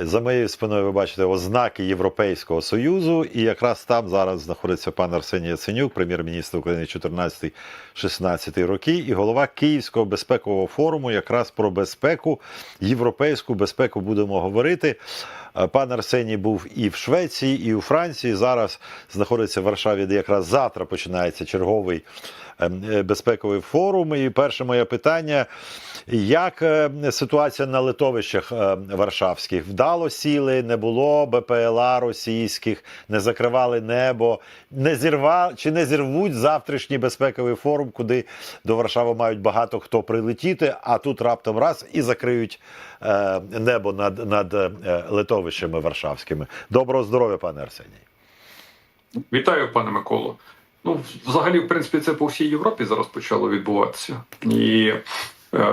За моєю спиною ви бачите ознаки Європейського Союзу, і якраз там зараз знаходиться пан Арсеній Яценюк, прем'єр-міністр України 14-16 роки, і голова Київського безпекового форуму, якраз про безпеку, європейську безпеку будемо говорити. Е, Пан Арсеній був і в Швеції, і у Франції. Зараз знаходиться в Варшаві, де якраз завтра починається черговий безпековий форум. І перше моє питання: як е, ситуація на литовищах е, Варшавських? Вдало сіли, не було БПЛА російських, не закривали небо, не зірва чи не зірвуть завтрашній безпековий форум, куди до Варшави мають багато хто прилетіти, а тут раптом раз і закриють е, небо над, над е, литовищами Варшавськими. Доброго здоров'я, пане Арсеній. Вітаю, пане Миколо. Ну, взагалі, в принципі, це по всій Європі зараз почало відбуватися. І е,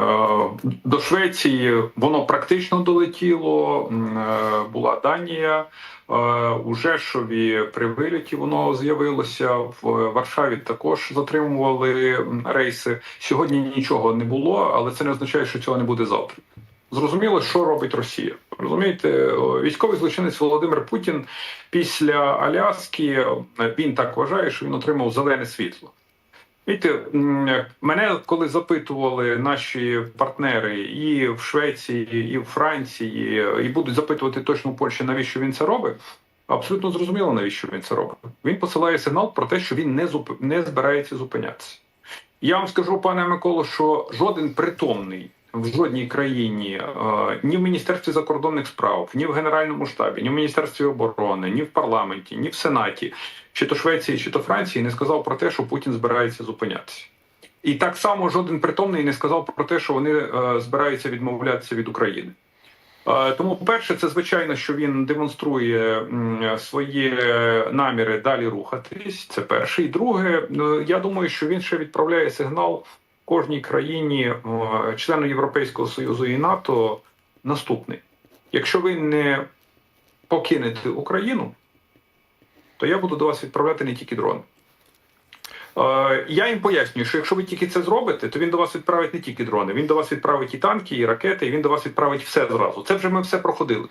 до Швеції воно практично долетіло. Е, була Данія. Е, у Жешові при виліті воно з'явилося. В Варшаві також затримували рейси. Сьогодні нічого не було, але це не означає, що цього не буде завтра. Зрозуміло, що робить Росія. Розумієте, військовий злочинець Володимир Путін після Аляски він так вважає, що він отримав зелене світло. М, мене коли запитували наші партнери і в Швеції, і в Франції, і будуть запитувати точно в Польщі, навіщо він це робить. Абсолютно зрозуміло, навіщо він це робить. Він посилає сигнал про те, що він не зуп... не збирається зупинятися. Я вам скажу, пане Миколо, що жоден притомний в жодній країні, е, ні в Міністерстві закордонних справ, ні в Генеральному штабі, ні в Міністерстві оборони, ні в парламенті, ні в Сенаті, чи то Швеції, чи то Франції, не сказав про те, що Путін збирається зупинятися. І так само жоден притомний не сказав про те, що вони е, збираються відмовлятися від України. Е, Тому, перше, це звичайно, що він демонструє свої наміри далі рухатись. Це перше. І друге, я думаю, що він ще відправляє сигнал кожній країні, е, члену Європейського Союзу і НАТО, наступний: якщо ви не покинете Україну, то я буду до вас відправляти не тільки дрони. Е, Я їм пояснюю, що якщо ви тільки це зробите, то він до вас відправить не тільки дрони, він до вас відправить і танки, і ракети, і він до вас відправить все зразу. Це вже ми все проходили.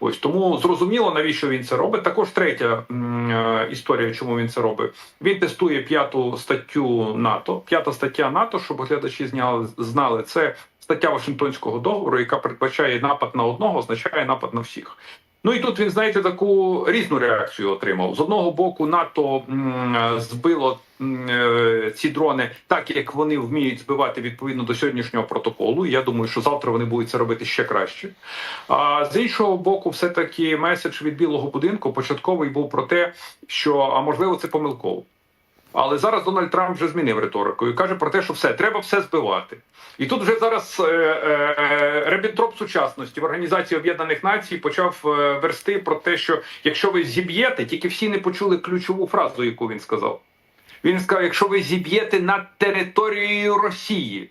Ось тому зрозуміло, навіщо він це робить. Також третя е, історія, чому він це робить. Він тестує п'яту статтю НАТО. П'ята стаття НАТО, щоб глядачі знали, це стаття Вашингтонського договору, яка передбачає напад на одного, означає напад на всіх. Ну і тут він, знаєте, таку різну реакцію отримав. З одного боку, НАТО збило е, ці дрони так, як вони вміють збивати відповідно до сьогоднішнього протоколу. Я думаю, що завтра вони будуть це робити ще краще. А з іншого боку, все таки меседж від білого будинку початковий був про те, що а можливо це помилково. Але зараз Дональд Трамп вже змінив риторику і каже про те, що все треба все збивати. І тут вже зараз е, е, Ребінтроп сучасності в Організації Об'єднаних Націй почав е, версти про те, що якщо ви зіб'єте, тільки всі не почули ключову фразу, яку він сказав. Він сказав: якщо ви зіб'єте над територією Росії,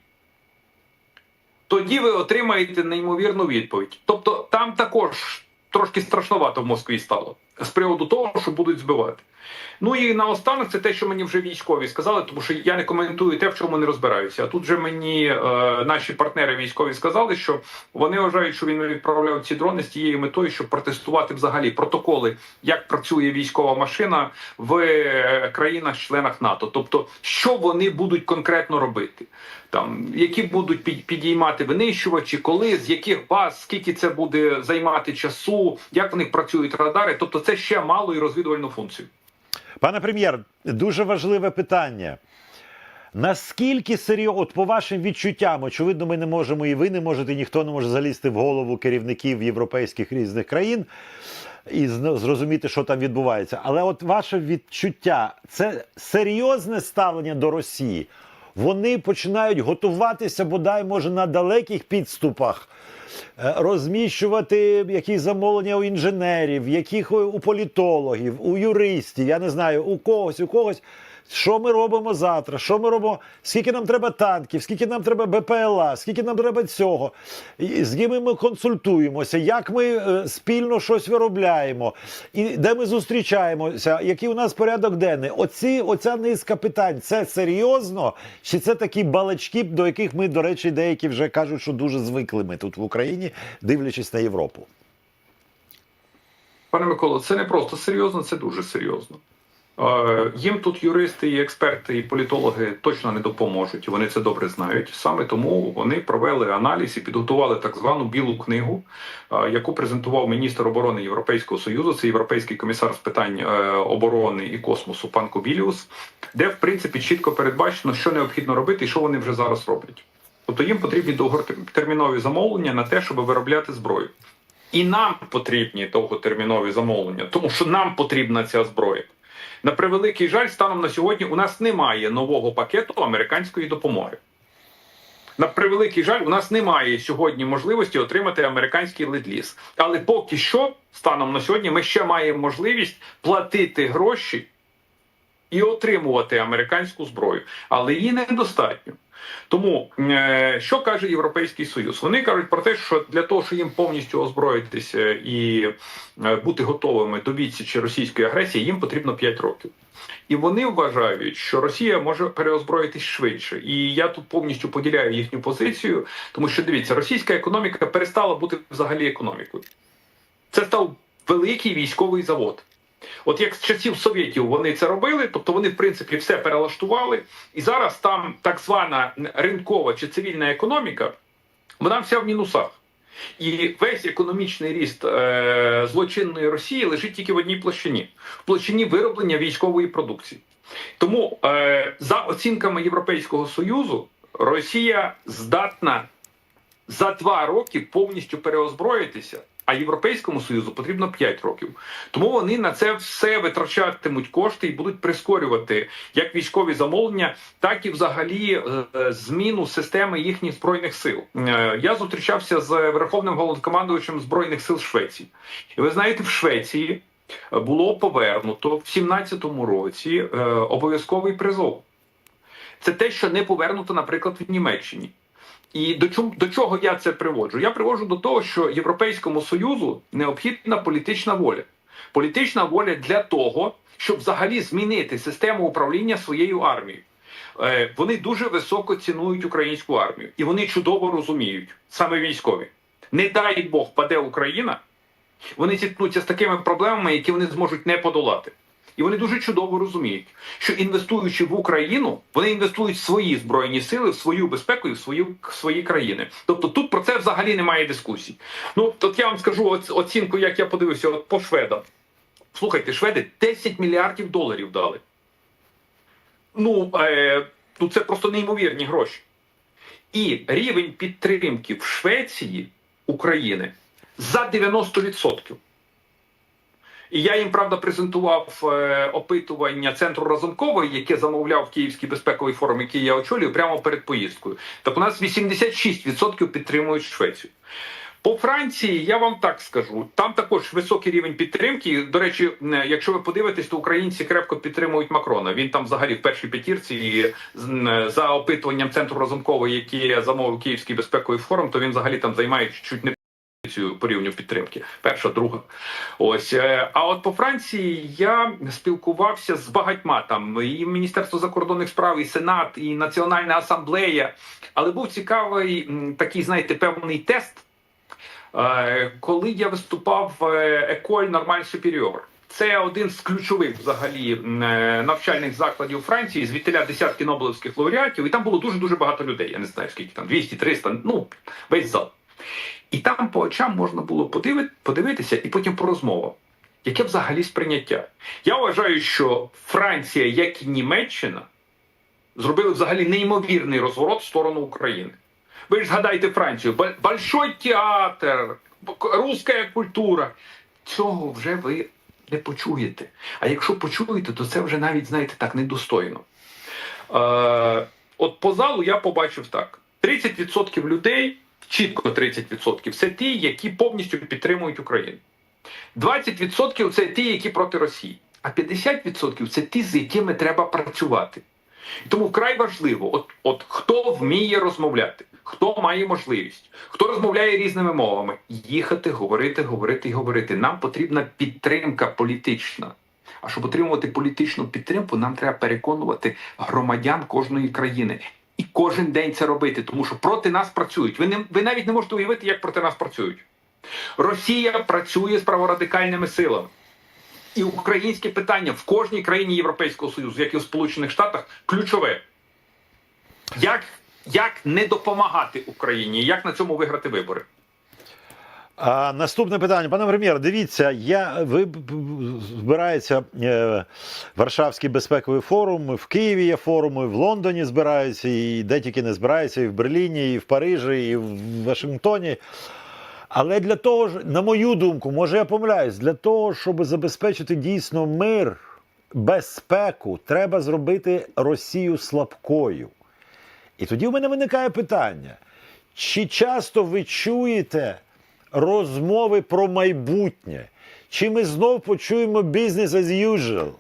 тоді ви отримаєте неймовірну відповідь. Тобто там також трошки страшновато в Москві стало з приводу того, що будуть збивати. Ну і наостанок це те, що мені вже військові сказали, тому що я не коментую те, в чому не розбираюся. А тут вже мені е, наші партнери військові сказали, що вони вважають, що він відправляв ці дрони з тією метою, щоб протестувати взагалі протоколи, як працює військова машина в е, країнах-членах НАТО. Тобто, що вони будуть конкретно робити, там які будуть підіймати винищувачі, коли з яких баз, скільки це буде займати часу, як в них працюють радари. Тобто, це ще мало і розвідувальну функцію. Пане прем'єр, дуже важливе питання. Наскільки серйозно, от по вашим відчуттям, очевидно, ми не можемо, і ви не можете, і ніхто не може залізти в голову керівників європейських різних країн і зрозуміти, що там відбувається. Але от ваше відчуття це серйозне ставлення до Росії. Вони починають готуватися, бодай, може, на далеких підступах, е, розміщувати якісь замовлення у інженерів, яких у політологів, у юристів, я не знаю, у когось, у когось. Що ми робимо завтра? Що ми робимо? Скільки нам треба танків, скільки нам треба БПЛА, скільки нам треба цього? З ким ми консультуємося, як ми е, спільно щось виробляємо, і де ми зустрічаємося, який у нас порядок денний? Оці, оця низка питань це серйозно? Чи це такі балачки, до яких ми, до речі, деякі вже кажуть, що дуже звикли ми тут в Україні, дивлячись на Європу? Пане Миколо, це не просто серйозно, це дуже серйозно. Е, Їм тут юристи, і експерти, і політологи точно не допоможуть. Вони це добре знають. Саме тому вони провели аналіз і підготували так звану білу книгу, е, яку презентував міністр оборони Європейського союзу. Це європейський комісар з питань е, оборони і космосу пан Кобіліус, де в принципі чітко передбачено, що необхідно робити і що вони вже зараз роблять. Тобто їм потрібні довготермінові замовлення на те, щоб виробляти зброю. І нам потрібні довготермінові замовлення, тому що нам потрібна ця зброя. На превеликий жаль, станом на сьогодні у нас немає нового пакету американської допомоги. На превеликий жаль, у нас немає сьогодні можливості отримати американський ледліз. Але поки що, станом на сьогодні, ми ще маємо можливість платити гроші і отримувати американську зброю, але її недостатньо. Тому е, що каже Європейський Союз? Вони кажуть про те, що для того, щоб їм повністю озброїтися і е, бути готовими до відсічі російської агресії, їм потрібно 5 років. І вони вважають, що Росія може переозброїтись швидше. І я тут повністю поділяю їхню позицію, тому що дивіться, російська економіка перестала бути взагалі економікою. Це став великий військовий завод. От як з часів совєтів вони це робили, тобто вони в принципі все перелаштували, і зараз там так звана ринкова чи цивільна економіка, вона вся в мінусах. І весь економічний ріст е, злочинної Росії лежить тільки в одній площині в площині вироблення військової продукції. Тому, е, за оцінками Європейського союзу, Росія здатна за два роки повністю переозброїтися. А Європейському Союзу потрібно 5 років. Тому вони на це все витрачатимуть кошти і будуть прискорювати як військові замовлення, так і взагалі е, зміну системи їхніх збройних сил. Е, Я зустрічався з верховним головнокомандувачем збройних сил Швеції, і ви знаєте, в Швеції було повернуто в 17-му році е, обов'язковий призов. Це те, що не повернуто, наприклад, в Німеччині. І до чому до чого я це приводжу? Я приводжу до того, що Європейському Союзу необхідна політична воля. Політична воля для того, щоб взагалі змінити систему управління своєю армією. Е, Вони дуже високо цінують українську армію, і вони чудово розуміють, саме військові. Не дай Бог паде Україна, вони зіткнуться з такими проблемами, які вони зможуть не подолати. І вони дуже чудово розуміють, що інвестуючи в Україну, вони інвестують в свої збройні сили, в свою безпеку і в свою в свої країни. Тобто тут про це взагалі немає дискусій. Ну от я вам скажу оцінку, як я подивився от по шведам. Слухайте, шведи 10 мільярдів доларів дали. Ну, е, ну це просто неймовірні гроші. І рівень підтримки в Швеції України за 90%. І я їм правда презентував е, опитування центру Разумкової, яке замовляв Київський безпековий форум, який я очолюю, прямо перед поїздкою. Так у нас 86% підтримують Швецію. По Франції я вам так скажу, там також високий рівень підтримки. До речі, якщо ви подивитесь, то українці крепко підтримують Макрона. Він там взагалі в першій п'ятірці. І за опитуванням центру Разумкової, який замовив Київський безпековий форум, то він взагалі там займає чуть не позицію по рівню підтримки. Перша, друга. Ось е, а от по Франції я спілкувався з багатьма там і Міністерство закордонних справ, і Сенат, і Національна асамблея. Але був цікавий такий, знаєте, певний тест, е, коли я виступав в Еколь Нормаль Superior. Це один з ключових взагалі е, навчальних закладів Франції, звідтиля десятки нобелевських лауреатів, і там було дуже дуже багато людей. Я не знаю скільки там 200-300, ну весь зал. І там по очам можна було подивитися і потім по розмовам. Яке взагалі сприйняття? Я вважаю, що Франція, як і Німеччина, зробили взагалі неймовірний розворот в сторону України. Ви ж згадайте Францію, Большой театр, руська культура. Цього вже ви не почуєте. А якщо почуєте, то це вже навіть, знаєте, так недостойно. Е, от по залу я побачив так: 30% людей, чітко 30%, це ті, які повністю підтримують Україну. 20% це ті, які проти Росії. А 50% це ті, з якими треба працювати. І Тому вкрай важливо, от, от хто вміє розмовляти, хто має можливість, хто розмовляє різними мовами, їхати, говорити, говорити і говорити. Нам потрібна підтримка політична. А щоб отримувати політичну підтримку, нам треба переконувати громадян кожної країни. І кожен день це робити, тому що проти нас працюють. Ви не ви навіть не можете уявити, як проти нас працюють. Росія працює з праворадикальними силами. І українське питання в кожній країні Європейського Союзу, як і в Сполучених Штатах, ключове. Як, як не допомагати Україні, як на цьому виграти вибори? А, наступне питання, пане прем'єр, дивіться, я ви збирається е, Варшавський безпековий форум. В Києві є форуми, в Лондоні збираються, і де тільки не збираються, і в Берліні, і в Парижі, і в Вашингтоні. Але для того ж, на мою думку, може я помиляюсь, для того, щоб забезпечити дійсно мир, безпеку, треба зробити Росію слабкою. І тоді в мене виникає питання: чи часто ви чуєте розмови про майбутнє? Чи ми знов почуємо business as usual?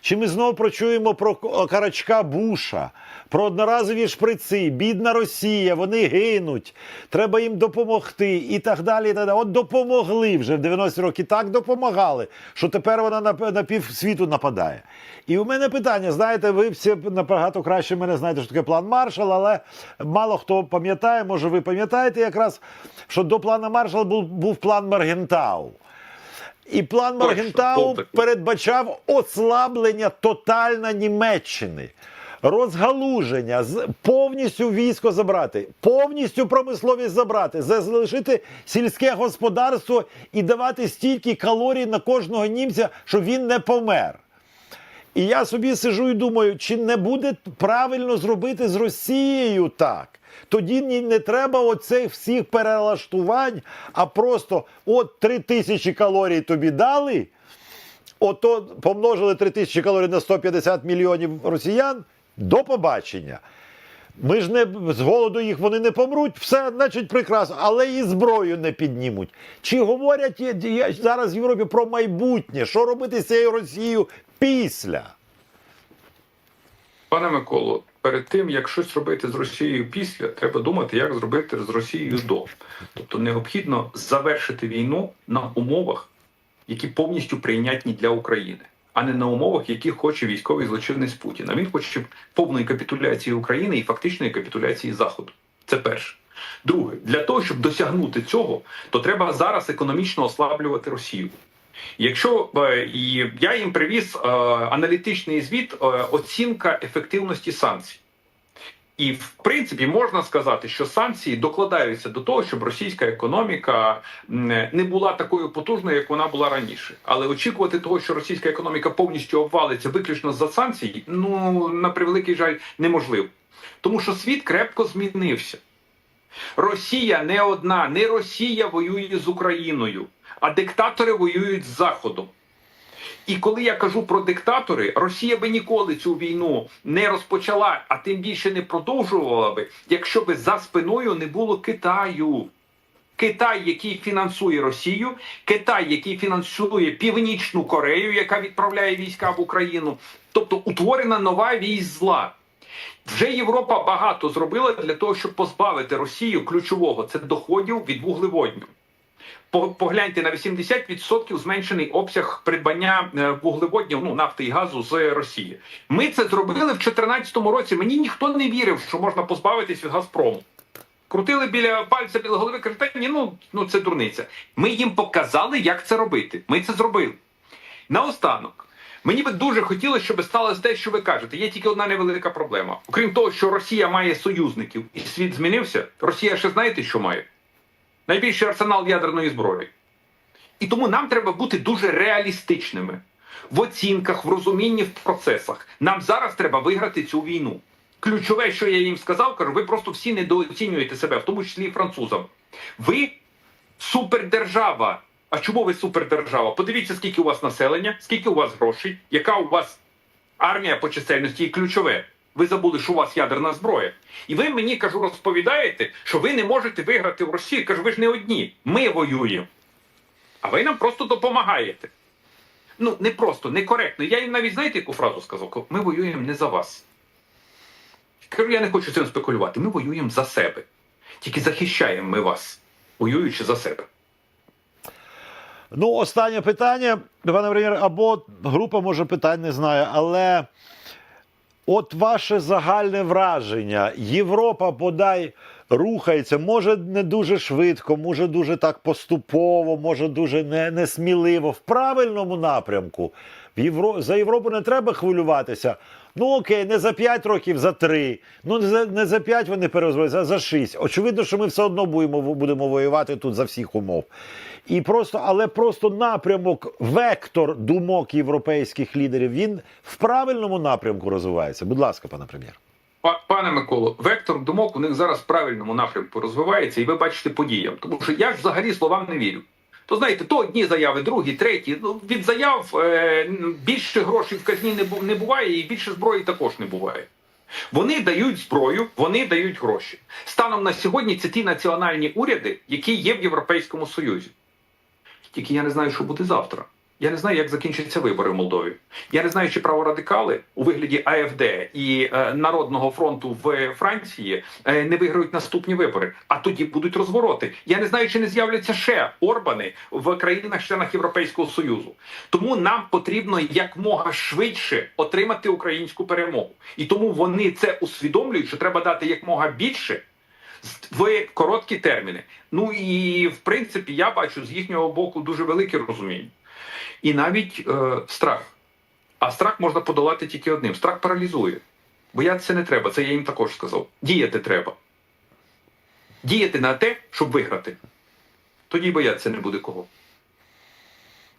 Чи ми знов почуємо про Карачка Буша, про одноразові шприци, бідна Росія, вони гинуть, треба їм допомогти і так далі. І так далі. От допомогли вже в 90-ті роки, так допомагали, що тепер вона на, на півсвіту нападає. І у мене питання: знаєте, ви всі набагато краще мене знаєте, що таке план Маршал, але мало хто пам'ятає, може ви пам'ятаєте якраз, що до плану Маршал був, був план Маргентау. І план Маргентау передбачав ослаблення тотально Німеччини. Розгалуження, повністю військо забрати, повністю промисловість забрати, залишити сільське господарство і давати стільки калорій на кожного німця, щоб він не помер. І я собі сижу і думаю, чи не буде правильно зробити з Росією так? Тоді не треба оцих всіх перелаштувань, а просто от 3 тисячі калорій тобі дали, ото помножили 3 тисячі калорій на 150 мільйонів росіян. До побачення. Ми ж не з голоду їх вони не помруть, все, значить, прекрасно, але і зброю не піднімуть. Чи говорять є зараз в Європі про майбутнє? Що робити з цією Росією після? Пане Миколо, перед тим як щось робити з Росією після, треба думати, як зробити з Росією до. Тобто необхідно завершити війну на умовах, які повністю прийнятні для України, а не на умовах, які хоче військовий злочинець Путіна. Він хоче повної капітуляції України і фактичної капітуляції Заходу. Це перше. Друге, для того, щоб досягнути цього, то треба зараз економічно ослаблювати Росію. Якщо е, і я їм привіз е, аналітичний звіт, е, оцінка ефективності санкцій. І в принципі можна сказати, що санкції докладаються до того, щоб російська економіка не була такою потужною, як вона була раніше. Але очікувати того, що російська економіка повністю обвалиться виключно за санкцій, ну на превеликий жаль, неможливо. Тому що світ крепко змінився. Росія не одна, не Росія воює з Україною, а диктатори воюють з Заходом. І коли я кажу про диктатори, Росія би ніколи цю війну не розпочала, а тим більше не продовжувала би, якщо би за спиною не було Китаю. Китай, який фінансує Росію, Китай, який фінансує Північну Корею, яка відправляє війська в Україну, тобто утворена нова військ зла. Вже Європа багато зробила для того, щоб позбавити Росію ключового це доходів від вуглеводню. По- Погляньте на 80% зменшений обсяг придбання е, вуглеводнів, ну нафти і газу з Росії. Ми це зробили в 2014 році. Мені ніхто не вірив, що можна позбавитись від Газпрому. Крутили біля пальця біля голови, кажуть, ну, ну це дурниця. Ми їм показали, як це робити. Ми це зробили. Наостанок, мені би дуже хотілося, щоб сталося те, що ви кажете. Є тільки одна невелика проблема. Окрім того, що Росія має союзників і світ змінився, Росія ще знаєте, що має? Найбільший арсенал ядерної зброї. І тому нам треба бути дуже реалістичними в оцінках, в розумінні в процесах. Нам зараз треба виграти цю війну. Ключове, що я їм сказав, кажу, ви просто всі недооцінюєте себе, в тому числі і французам. Ви супердержава. А чому ви супердержава? Подивіться, скільки у вас населення, скільки у вас грошей, яка у вас армія по чисельності і ключове. Ви забули, що у вас ядерна зброя. І ви мені кажу, розповідаєте, що ви не можете виграти в Росії. Кажу, ви ж не одні. Ми воюємо. А ви нам просто допомагаєте. Ну, не просто, некоректно. Я їм навіть знаєте, яку фразу сказав? Ми воюємо не за вас. Кажу, я не хочу цим спекулювати. Ми воюємо за себе. Тільки захищаємо ми вас, воюючи за себе. Ну, останнє питання, пане прем'єр, або група може питань не знає, але от ваше загальне враження. Європа, подай, рухається, може не дуже швидко, може дуже так поступово, може дуже не, несміливо, в правильному напрямку. В Євро... За Європу не треба хвилюватися. Ну окей, не за 5 років, за 3. Ну не за, не за 5 вони перезволять, а за 6. Очевидно, що ми все одно будемо, будемо воювати тут за всіх умов. І просто, але просто напрямок, вектор думок європейських лідерів, він в правильному напрямку розвивається. Будь ласка, пане прем'єр. Па- Пане Миколо, вектор думок у них зараз в правильному напрямку розвивається, і ви бачите подіям. Тому що я ж взагалі словам не вірю. То знаєте, то одні заяви, другі, треті. Ну від заяв е, більше грошей в казні не не буває, і більше зброї також не буває. Вони дають зброю, вони дають гроші. Станом на сьогодні це ті національні уряди, які є в Європейському Союзі. Тільки я не знаю, що буде завтра. Я не знаю, як закінчаться вибори в Молдові. Я не знаю, чи праворадикали у вигляді АФД і е, Народного фронту в Франції е, не виграють наступні вибори. А тоді будуть розвороти. Я не знаю, чи не з'являться ще Орбани в країнах-членах Європейського Союзу. Тому нам потрібно якмога швидше отримати українську перемогу. І тому вони це усвідомлюють, що треба дати якмога більше в короткі терміни. Ну і в принципі я бачу з їхнього боку дуже велике розуміння. І навіть е, страх. А страх можна подолати тільки одним: страх паралізує. Боятися не треба, це я їм також сказав. Діяти треба. Діяти на те, щоб виграти. Тоді боятися не буде кого.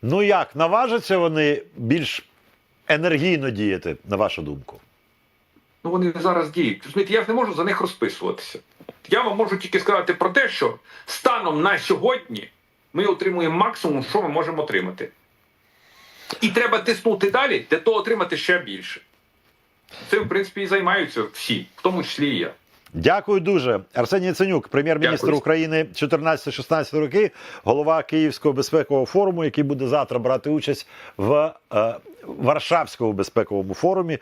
Ну як, наважаться вони більш енергійно діяти, на вашу думку? Ну вони зараз діють. Я ж не можу за них розписуватися. Я вам можу тільки сказати про те, що станом на сьогодні ми отримуємо максимум, що ми можемо отримати. І треба тиснути далі, для того отримати ще більше. Це, в принципі, і займаються всі, в тому числі і я. Дякую дуже. Арсеній Яценюк, прем'єр-міністр. України 14-16 роки, голова Київського безпекового форуму, який буде завтра брати участь в е, Варшавському безпековому форумі.